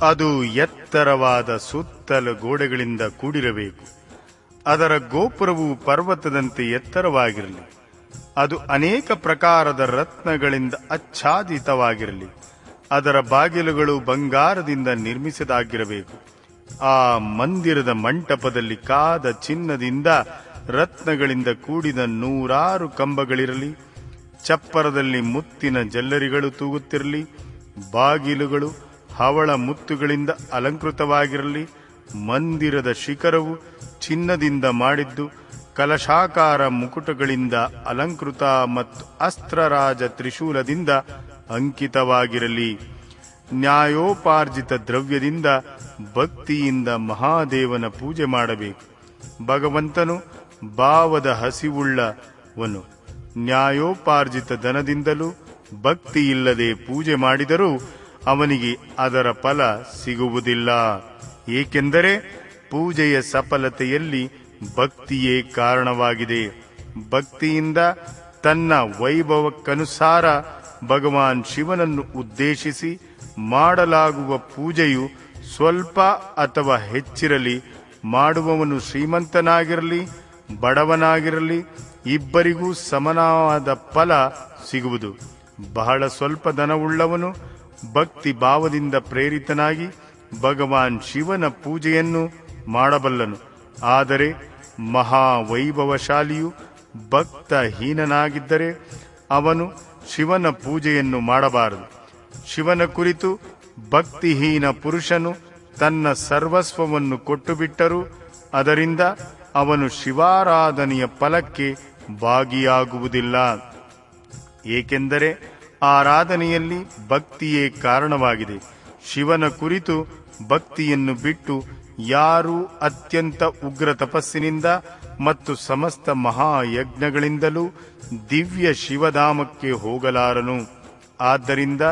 ಅದು ಎತ್ತರವಾದ ಸುತ್ತಲ ಗೋಡೆಗಳಿಂದ ಕೂಡಿರಬೇಕು. ಅದರ ಗೋಪುರವು ಪರ್ವತದಂತೆ ಎತ್ತರವಾಗಿರಲಿ. ಅದು ಅನೇಕ ಪ್ರಕಾರದ ರತ್ನಗಳಿಂದ ಆಚ್ಛಾದಿತವಾಗಿರಲಿ. ಅದರ ಬಾಗಿಲುಗಳು ಬಂಗಾರದಿಂದ ನಿರ್ಮಿಸದಾಗಿರಬೇಕು. ಆ ಮಂದಿರದ ಮಂಟಪದಲ್ಲಿ ಕಾದ ಚಿನ್ನದಿಂದ ರತ್ನಗಳಿಂದ ಕೂಡಿದ ನೂರಾರು ಕಂಬಗಳಿರಲಿ. ಚಪ್ಪರದಲ್ಲಿ ಮುತ್ತಿನ ಜಲ್ಲರಿಗಳು ತೂಗುತ್ತಿರಲಿ. ಬಾಗಿಲುಗಳು ಹವಳ ಮುತ್ತುಗಳಿಂದ ಅಲಂಕೃತವಾಗಿರಲಿ. ಮಂದಿರದ ಶಿಖರವು ಚಿನ್ನದಿಂದ ಮಾಡಿದ್ದು, ಕಲಶಾಕಾರ ಮುಕುಟಗಳಿಂದ ಅಲಂಕೃತ ಮತ್ತು ಅಸ್ತ್ರರಾಜ ತ್ರಿಶೂಲದಿಂದ ಅಂಕಿತವಾಗಿರಲಿ. ನ್ಯಾಯೋಪಾರ್ಜಿತ ದ್ರವ್ಯದಿಂದ ಭಕ್ತಿಯಿಂದ ಮಹಾದೇವನ ಪೂಜೆ ಮಾಡಬೇಕು. ಭಗವಂತನು ಭಾವದ ಹಸಿವುಳ್ಳವನು. ನ್ಯಾಯೋಪಾರ್ಜಿತ ದನದಿಂದಲೂ ಭಕ್ತಿ ಇಲ್ಲದೆ ಪೂಜೆ ಮಾಡಿದರೂ ಅವನಿಗೆ ಅದರ ಫಲ ಸಿಗುವುದಿಲ್ಲ. ಏಕೆಂದರೆ ಪೂಜೆಯ ಸಫಲತೆಯಲ್ಲಿ ಭಕ್ತಿಯೇ ಕಾರಣವಾಗಿದೆ. ಭಕ್ತಿಯಿಂದ ತನ್ನ ವೈಭವಕ್ಕನುಸಾರ ಭಗವಾನ್ ಶಿವನನ್ನು ಉದ್ದೇಶಿಸಿ ಮಾಡಲಾಗುವ ಪೂಜೆಯು ಸ್ವಲ್ಪ ಅಥವಾ ಹೆಚ್ಚಿರಲಿ, ಮಾಡುವವನು ಶ್ರೀಮಂತನಾಗಿರಲಿ, ಬಡವನಾಗಿರಲಿ, ಇಬ್ಬರಿಗೂ ಸಮನಾದ ಫಲ ಸಿಗುವುದು. ಬಹಳ ಸ್ವಲ್ಪ ಧನವುಳ್ಳವನು ಭಕ್ತಿ ಭಾವದಿಂದ ಪ್ರೇರಿತನಾಗಿ ಭಗವಾನ್ ಶಿವನ ಪೂಜೆಯನ್ನು ಮಾಡಬಲ್ಲನು. ಆದರೆ ಮಹಾವೈಭವಶಾಲಿಯು ಭಕ್ತಹೀನನಾಗಿದ್ದರೆ ಅವನು ಶಿವನ ಪೂಜೆಯನ್ನು ಮಾಡಬಾರದು. ಶಿವನ ಕುರಿತು ಭಕ್ತಿಹೀನ ಪುರುಷನು ತನ್ನ ಸರ್ವಸ್ವವನ್ನು ಕೊಟ್ಟು ಬಿಟ್ಟರೂ ಅದರಿಂದ ಅವನು ಶಿವಾರಾಧನೆಯ ಫಲಕ್ಕೆ ಭಾಗಿಯಾಗುವುದಿಲ್ಲ. ಏಕೆಂದರೆ ಆರಾಧನೆಯಲ್ಲಿ ಭಕ್ತಿಯೇ ಕಾರಣವಾಗಿದೆ. ಶಿವನ ಕುರಿತು ಭಕ್ತಿಯನ್ನು ಬಿಟ್ಟು ಯಾರು ಅತ್ಯಂತ ಉಗ್ರ ತಪಸ್ಸಿನಿಂದ ಮತ್ತು ಸಮಸ್ತ ಮಹಾಯಜ್ಞಗಳಿಂದಲೂ ದಿವ್ಯ ಶಿವಧಾಮಕ್ಕೆ ಹೋಗಲಾರನು. ಆದ್ದರಿಂದ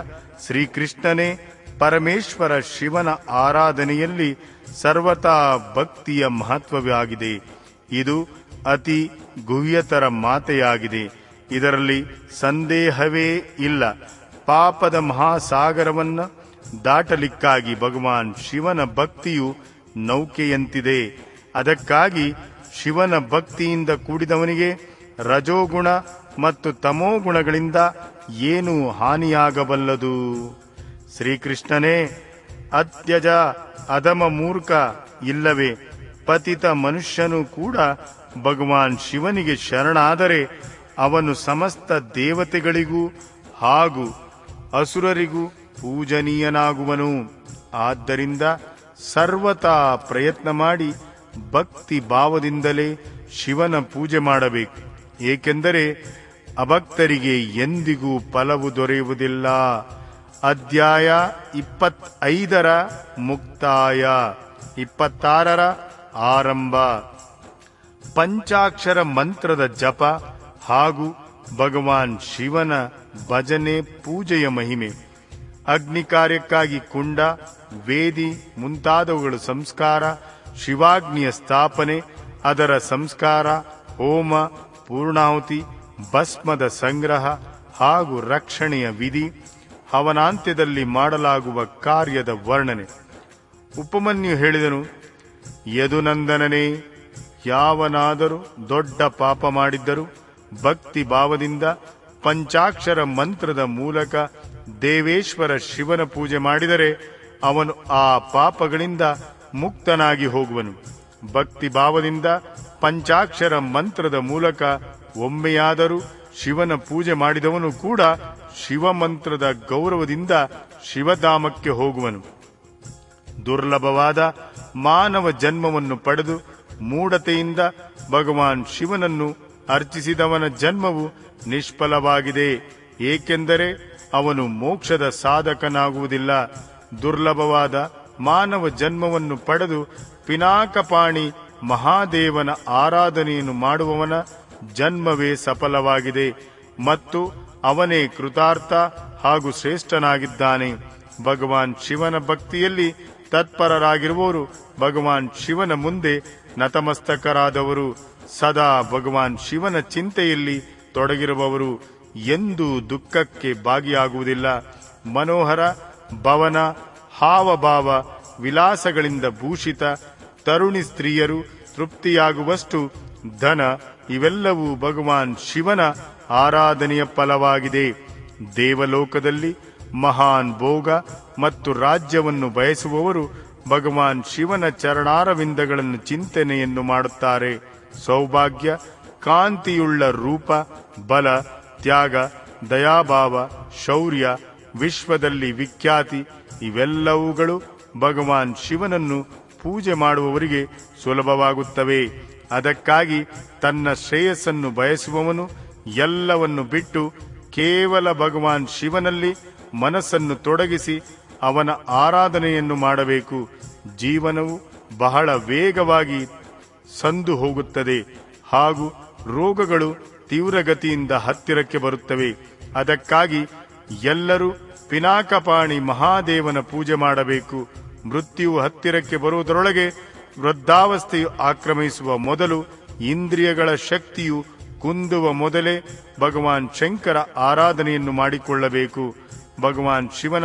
ಶ್ರೀಕೃಷ್ಣನೇ ಪರಮೇಶ್ವರ ಶಿವನ ಆರಾಧನೆಯಲ್ಲಿ ಸರ್ವತಾ ಭಕ್ತಿಯ ಮಹತ್ವವಾಗಿದೆ. ಇದು ಅತಿ ಗುಹ್ಯತರ ಮಾತೆಯಾಗಿದೆ. ಇದರಲ್ಲಿ ಸಂದೇಹವೇ ಇಲ್ಲ. ಪಾಪದ ಮಹಾಸಾಗರವನ್ನು ದಾಟಲಿಕ್ಕಾಗಿ ಭಗವಾನ್ ಶಿವನ ಭಕ್ತಿಯು ನೌಕೆಯಂತಿದೆ. ಅದಕ್ಕಾಗಿ ಶಿವನ ಭಕ್ತಿಯಿಂದ ಕೂಡಿದವನಿಗೆ ರಜೋಗುಣ ಮತ್ತು ತಮೋಗುಣಗಳಿಂದ ಏನು ಹಾನಿಯಾಗಬಲ್ಲದು. ಶ್ರೀಕೃಷ್ಣನೇ, ಅತ್ಯಜ ಅಧಮ ಮೂರ್ಖ ಇಲ್ಲವೇ, ಪತಿತ ಮನುಷ್ಯನು ಕೂಡ ಭಗವಾನ್ ಶಿವನಿಗೆ ಶರಣಾದರೆ ಅವನು ಸಮಸ್ತ ದೇವತೆಗಳಿಗೂ ಹಾಗೂ ಅಸುರರಿಗೂ ಪೂಜನೀಯನಾಗುವನು. ಆದ್ದರಿಂದ ಸರ್ವತಾ ಪ್ರಯತ್ನ ಮಾಡಿ ಭಕ್ತಿ ಭಾವದಿಂದಲೇ ಶಿವನ ಪೂಜೆ ಮಾಡಬೇಕು. ಏಕೆಂದರೆ ಅಭಕ್ತರಿಗೆ ಎಂದಿಗೂ ಫಲವು ದೊರೆಯುವುದಿಲ್ಲ. ಅಧ್ಯಾಯ ಇಪ್ಪತ್ತೈದರ ಮುಕ್ತಾಯ, ಇಪ್ಪತ್ತಾರರ ಆರಂಭ. ಪಂಚಾಕ್ಷರ ಮಂತ್ರದ ಜಪ ಹಾಗೂ ಭಗವಾನ್ ಶಿವನ ಭಜನೆ ಪೂಜೆಯ ಮಹಿಮೆ. ಅಗ್ನಿ ಕಾರ್ಯಕ್ಕಾಗಿ ಕುಂಡ, ವೇದಿ ಮುಂತಾದವುಗಳ ಸಂಸ್ಕಾರ, ಶಿವಾಗ್ನಿಯ ಸ್ಥಾಪನೆ, ಅದರ ಸಂಸ್ಕಾರ, ಹೋಮ, ಪೂರ್ಣಾಹುತಿ, ಭಸ್ಮದ ಸಂಗ್ರಹ ಹಾಗೂ ರಕ್ಷಣೆಯ ವಿಧಿ, ಹವನಾಂತ್ಯದಲ್ಲಿ ಮಾಡಲಾಗುವ ಕಾರ್ಯದ ವರ್ಣನೆ. ಉಪಮನ್ಯು ಹೇಳಿದನು, ಯದುನಂದನನೇ, ಯಾವನಾದರೂ ದೊಡ್ಡ ಪಾಪ ಮಾಡಿದ್ದರೂ ಭಕ್ತಿ ಭಾವದಿಂದ ಪಂಚಾಕ್ಷರ ಮಂತ್ರದ ಮೂಲಕ ದೇವೇಶ್ವರ ಶಿವನ ಪೂಜೆ ಮಾಡಿದರೆ ಅವನು ಆ ಪಾಪಗಳಿಂದ ಮುಕ್ತನಾಗಿ ಹೋಗುವನು. ಭಕ್ತಿ ಭಾವದಿಂದ ಪಂಚಾಕ್ಷರ ಮಂತ್ರದ ಮೂಲಕ ಒಮ್ಮೆಯಾದರೂ ಶಿವನ ಪೂಜೆ ಮಾಡಿದವನು ಕೂಡ ಶಿವಮಂತ್ರದ ಗೌರವದಿಂದ ಶಿವಧಾಮಕ್ಕೆ ಹೋಗುವನು. ದುರ್ಲಭವಾದ ಮಾನವ ಜನ್ಮವನ್ನು ಪಡೆದು ಮೂಢತೆಯಿಂದ ಭಗವಾನ್ ಶಿವನನ್ನು ಅರ್ಚಿಸಿದವನ ಜನ್ಮವು ನಿಷ್ಫಲವಾಗಿದೆ, ಏಕೆಂದರೆ ಅವನು ಮೋಕ್ಷದ ಸಾಧಕನಾಗುವುದಿಲ್ಲ. ದುರ್ಲಭವಾದ ಮಾನವ ಜನ್ಮವನ್ನು ಪಡೆದು ಪಿನಾಕಪಾಣಿ ಮಹಾದೇವನ ಆರಾಧನೆಯನ್ನು ಮಾಡುವವನ ಜನ್ಮವೇ ಸಫಲವಾಗಿದೆ ಮತ್ತು ಅವನೇ ಕೃತಾರ್ಥ ಹಾಗೂ ಶ್ರೇಷ್ಠನಾಗಿದ್ದಾನೆ. ಭಗವಾನ್ ಶಿವನ ಭಕ್ತಿಯಲ್ಲಿ ತತ್ಪರರಾಗಿರುವವರು ಭಗವಾನ್ ಶಿವನ ಮುಂದೆ ನತಮಸ್ತಕರಾದವರು. ಸದಾ ಭಗವಾನ್ ಶಿವನ ಚಿಂತೆಯಲ್ಲಿ ತೊಡಗಿರುವವರು ಎಂದೂ ದುಃಖಕ್ಕೆ ಭಾಗಿಯಾಗುವುದಿಲ್ಲ. ಮನೋಹರ, ಭವನ, ಹಾವಭಾವ, ವಿಲಾಸಗಳಿಂದ ಭೂಷಿತ, ತರುಣಿ ಸ್ತ್ರೀಯರು ತೃಪ್ತಿಯಾಗುವಷ್ಟು ಧನ ಇವೆಲ್ಲವೂ ಭಗವಾನ್ ಶಿವನ ಆರಾಧನೆಯ ಫಲವಾಗಿದೆ. ದೇವಲೋಕದಲ್ಲಿ ಮಹಾನ್ ಭೋಗ ಮತ್ತು ರಾಜ್ಯವನ್ನು ಬಯಸುವವರು ಭಗವಾನ್ ಶಿವನ ಚರಣಾರವಿಂದಗಳನ್ನು ಚಿಂತನೆಯನ್ನು ಮಾಡುತ್ತಾರೆ. ಸೌಭಾಗ್ಯ, ಕಾಂತಿಯುಳ್ಳ ರೂಪ, ಬಲ, ತ್ಯಾಗ, ದಯಾಭಾವ, ಶೌರ್ಯ, ವಿಶ್ವದಲ್ಲಿ ವಿಖ್ಯಾತಿ ಇವೆಲ್ಲವುಗಳು ಭಗವಾನ್ ಶಿವನನ್ನು ಪೂಜೆ ಮಾಡುವವರಿಗೆ ಸುಲಭವಾಗುತ್ತವೆ. ಅದಕ್ಕಾಗಿ ತನ್ನ ಶ್ರೇಯಸ್ಸನ್ನು ಬಯಸುವವನು ಎಲ್ಲವನ್ನು ಬಿಟ್ಟು ಕೇವಲ ಭಗವಾನ್ ಶಿವನಲ್ಲಿ ಮನಸ್ಸನ್ನು ತೊಡಗಿಸಿ ಅವನ ಆರಾಧನೆಯನ್ನು ಮಾಡಬೇಕು. ಜೀವನವು ಬಹಳ ವೇಗವಾಗಿ ಸಂದು ಹೋಗುತ್ತದೆ ಹಾಗೂ ರೋಗಗಳು ತೀವ್ರಗತಿಯಿಂದ ಹತ್ತಿರಕ್ಕೆ ಬರುತ್ತವೆ. ಅದಕ್ಕಾಗಿ ಎಲ್ಲರೂ ಪಿನಾಕಪಾಣಿ ಮಹಾದೇವನ ಪೂಜೆ ಮಾಡಬೇಕು. ಮೃತ್ಯು ಹತ್ತಿರಕ್ಕೆ ಬರುವುದರೊಳಗೆ ವೃದ್ಧಾವಸ್ಥೆಯು ಆಕ್ರಮಿಸುವ ಮೊದಲು ಇಂದ್ರಿಯಗಳ ಶಕ್ತಿಯು ಕುಂದುವ ಮೊದಲೇ ಭಗವಾನ್ ಶಂಕರ ಆರಾಧನೆಯನ್ನು ಮಾಡಿಕೊಳ್ಳಬೇಕು. ಭಗವಾನ್ ಶಿವನ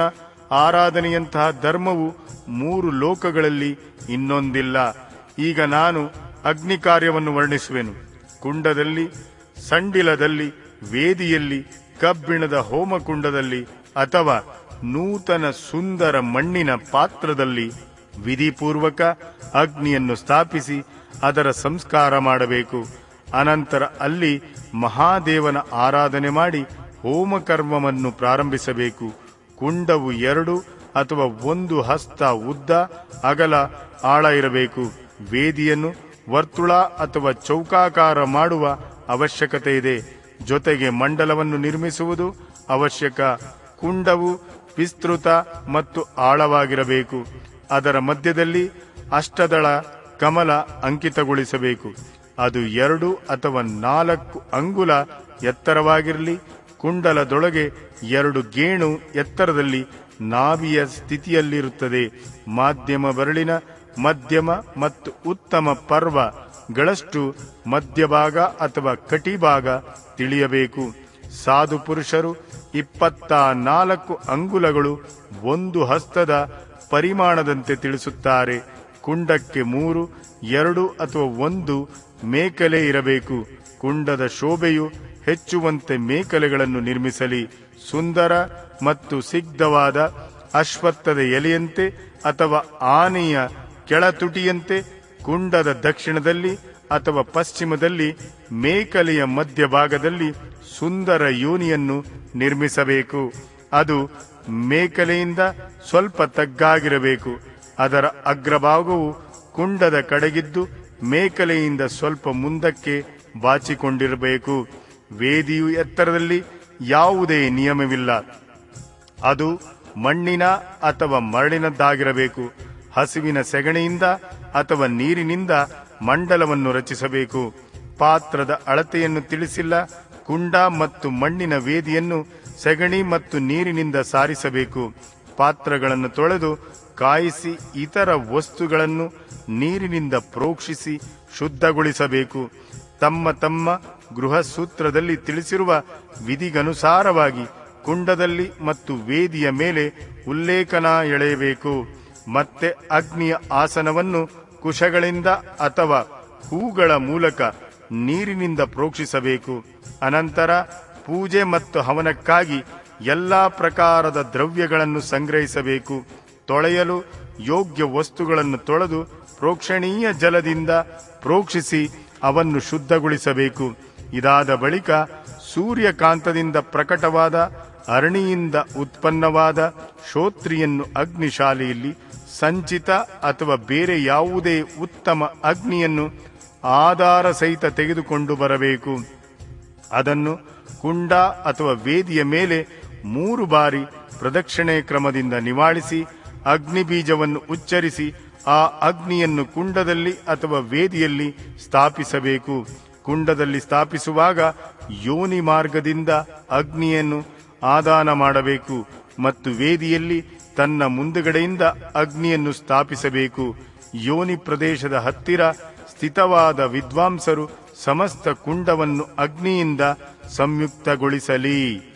ಆರಾಧನೆಯಂತಹ ಧರ್ಮವು ಮೂರು ಲೋಕಗಳಲ್ಲಿ ಇನ್ನೊಂದಿಲ್ಲ. ಈಗ ನಾನು ಅಗ್ನಿ ಕಾರ್ಯವನ್ನು ವರ್ಣಿಸುವೆನು. ಕುಂಡದಲ್ಲಿ, ಸಂಡಿಲದಲ್ಲಿ, ವೇದಿಯಲ್ಲಿ, ಕಬ್ಬಿಣದ ಹೋಮಕುಂಡದಲ್ಲಿ ಅಥವಾ ನೂತನ ಸುಂದರ ಮಣ್ಣಿನ ಪಾತ್ರದಲ್ಲಿ ವಿಧಿಪೂರ್ವಕ ಅಗ್ನಿಯನ್ನು ಸ್ಥಾಪಿಸಿ ಅದರ ಸಂಸ್ಕಾರ ಮಾಡಬೇಕು. ಅನಂತರ ಅಲ್ಲಿ ಮಹಾದೇವನ ಆರಾಧನೆ ಮಾಡಿ ಹೋಮಕರ್ಮವನ್ನು ಪ್ರಾರಂಭಿಸಬೇಕು. ಕುಂಡವು ಎರಡು ಅಥವಾ ಒಂದು ಹಸ್ತ ಉದ್ದ ಅಗಲ ಆಳ ಇರಬೇಕು. ವೇದಿಯನ್ನು ವರ್ತುಳ ಅಥವಾ ಚೌಕಾಕಾರ ಮಾಡುವ ಅವಶ್ಯಕತೆ ಇದೆ. ಜೊತೆಗೆ ಮಂಡಲವನ್ನು ನಿರ್ಮಿಸುವುದು ಅವಶ್ಯಕ. ಕುಂಡವು ವಿಸ್ತೃತ ಮತ್ತು ಆಳವಾಗಿರಬೇಕು. ಅದರ ಮಧ್ಯದಲ್ಲಿ ಅಷ್ಟದಳ ಕಮಲ ಅಂಕಿತಗೊಳಿಸಬೇಕು. ಅದು ಎರಡು ಅಥವಾ ನಾಲ್ಕು ಅಂಗುಲ ಎತ್ತರವಾಗಿರಲಿ. ಕುಂಡಲದೊಳಗೆ ಎರಡು ಗೇಣು ಎತ್ತರದಲ್ಲಿ ನಾಭಿಯ ಸ್ಥಿತಿಯಲ್ಲಿರುತ್ತದೆ. ಮಾಧ್ಯಮ ಬರಳಿನ ಮಧ್ಯಮ ಮತ್ತು ಉತ್ತಮ ಪರ್ವಗಳಷ್ಟು ಮಧ್ಯಭಾಗ ಅಥವಾ ಕಟಿಭಾಗ ತಿಳಿಯಬೇಕು. ಸಾಧು ಪುರುಷರು ಇಪ್ಪತ್ತ ನಾಲ್ಕು ಅಂಗುಲಗಳು ಒಂದು ಹಸ್ತದ ಪರಿಮಾಣದಂತೆ ತಿಳಿಸುತ್ತಾರೆ. ಕುಂಡಕ್ಕೆ ಮೂರು, ಎರಡು ಅಥವಾ ಒಂದು ಮೇಕಲೆ ಇರಬೇಕು. ಕುಂಡದ ಶೋಭೆಯು ಹೆಚ್ಚುವಂತೆ ಮೇಕಲೆಗಳನ್ನು ನಿರ್ಮಿಸಲಿ. ಸುಂದರ ಮತ್ತು ಸಿಗ್ಧವಾದ ಅಶ್ವತ್ಥದ ಎಲೆಯಂತೆ ಅಥವಾ ಆನೆಯ ಕೆಳತುಟಿಯಂತೆ, ಕುಂಡದ ದಕ್ಷಿಣದಲ್ಲಿ ಅಥವಾ ಪಶ್ಚಿಮದಲ್ಲಿ, ಮೇಕಲೆಯ ಮಧ್ಯಭಾಗದಲ್ಲಿ ಸುಂದರ ಯೋನಿಯನ್ನು ನಿರ್ಮಿಸಬೇಕು. ಅದು ಮೇಕಲೆಯಿಂದ ಸ್ವಲ್ಪ ತಗ್ಗಾಗಿರಬೇಕು. ಅದರ ಅಗ್ರಭಾಗವು ಕುಂಡದ ಕಡೆಗಿದ್ದು, ಮೇಕಲೆಯಿಂದ ಸ್ವಲ್ಪ ಮುಂದಕ್ಕೆ ಬಾಚಿಕೊಂಡಿರಬೇಕು. ವೇದಿಯು ಎತ್ತರದಲ್ಲಿ ಯಾವುದೇ ನಿಯಮವಿಲ್ಲ. ಅದು ಮಣ್ಣಿನ ಅಥವಾ ಮರಳಿನದ್ದಾಗಿರಬೇಕು. ಹಸುವಿನ ಸೆಗಣಿಯಿಂದ ಅಥವಾ ನೀರಿನಿಂದ ಮಂಡಲವನ್ನು ರಚಿಸಬೇಕು. ಪಾತ್ರದ ಅಳತೆಯನ್ನು ತಿಳಿಸಿಲ್ಲ, ಕುಂಡ ಮತ್ತು ಮಣ್ಣಿನ ವೇದಿಯನ್ನು ಸೆಗಣಿ ಮತ್ತು ನೀರಿನಿಂದ ಸಾರಿಸಬೇಕು. ಪಾತ್ರಗಳನ್ನು ತೊಳೆದು ಕಾಯಿಸಿ ಇತರ ವಸ್ತುಗಳನ್ನು ನೀರಿನಿಂದ ಪ್ರೋಕ್ಷಿಸಿ ಶುದ್ಧಗೊಳಿಸಬೇಕು. ತಮ್ಮ ತಮ್ಮ ಗೃಹ ಸೂತ್ರದಲ್ಲಿ ತಿಳಿಸಿರುವ ವಿಧಿಗನುಸಾರವಾಗಿ ಕುಂಡದಲ್ಲಿ ಮತ್ತು ವೇದಿಯ ಮೇಲೆ ಉಲ್ಲೇಖನ ಎಳೆಯಬೇಕು. ಮತ್ತೆ ಅಗ್ನಿಯ ಆಸನವನ್ನು ಕುಶಗಳಿಂದ ಅಥವಾ ಹೂಗಳ ಮೂಲಕ ನೀರಿನಿಂದ ಪ್ರೋಕ್ಷಿಸಬೇಕು. ಅನಂತರ ಪೂಜೆ ಮತ್ತು ಹವನಕ್ಕಾಗಿ ಎಲ್ಲಾ ಪ್ರಕಾರದ ದ್ರವ್ಯಗಳನ್ನು ಸಂಗ್ರಹಿಸಬೇಕು. ತೊಳೆಯಲು ಯೋಗ್ಯ ವಸ್ತುಗಳನ್ನು ತೊಳೆದು ಪ್ರೋಕ್ಷಣೀಯ ಜಲದಿಂದ ಪ್ರೋಕ್ಷಿಸಿ ಅವನ್ನು ಶುದ್ಧಗೊಳಿಸಬೇಕು. ಇದಾದ ಬಳಿಕ ಸೂರ್ಯಕಾಂತದಿಂದ ಪ್ರಕಟವಾದ ಅರಣಿಯಿಂದ ಉತ್ಪನ್ನವಾದ ಶೋತ್ರಿಯನ್ನು ಅಗ್ನಿಶಾಲೆಯಲ್ಲಿ ಸಂಚಿತ ಅಥವಾ ಬೇರೆ ಯಾವುದೇ ಉತ್ತಮ ಅಗ್ನಿಯನ್ನು ಆಧಾರ ಸಹಿತ ತೆಗೆದುಕೊಂಡು ಬರಬೇಕು. ಅದನ್ನು ಕುಂಡ ಅಥವಾ ವೇದಿಯ ಮೇಲೆ ಮೂರು ಬಾರಿ ಪ್ರದಕ್ಷಿಣೆ ಕ್ರಮದಿಂದ ನಿವಾಳಿಸಿ ಅಗ್ನಿ ಬೀಜವನ್ನು ಉಚ್ಚರಿಸಿ, ಆ ಅಗ್ನಿಯನ್ನು ಕುಂಡದಲ್ಲಿ ಅಥವಾ ವೇದಿಯಲ್ಲಿ ಸ್ಥಾಪಿಸಬೇಕು. ಕುಂಡದಲ್ಲಿ ಸ್ಥಾಪಿಸುವಾಗ ಯೋನಿ ಮಾರ್ಗದಿಂದ ಅಗ್ನಿಯನ್ನು ಆದಾನ ಮಾಡಬೇಕು ಮತ್ತು ವೇದಿಯಲ್ಲಿ ತನ್ನ ಮುಂದುಗಡೆಯಿಂದ ಅಗ್ನಿಯನ್ನು ಸ್ಥಾಪಿಸಬೇಕು. ಯೋನಿ ಪ್ರದೇಶದ ಹತ್ತಿರ ಸ್ಥಿತವಾದ ವಿದ್ವಾಂಸರು ಸಮಸ್ತ ಕುಂಡವನ್ನು ಅಗ್ನಿಯಿಂದ ಸಂಯುಕ್ತಗೊಳಿಸಲಿ.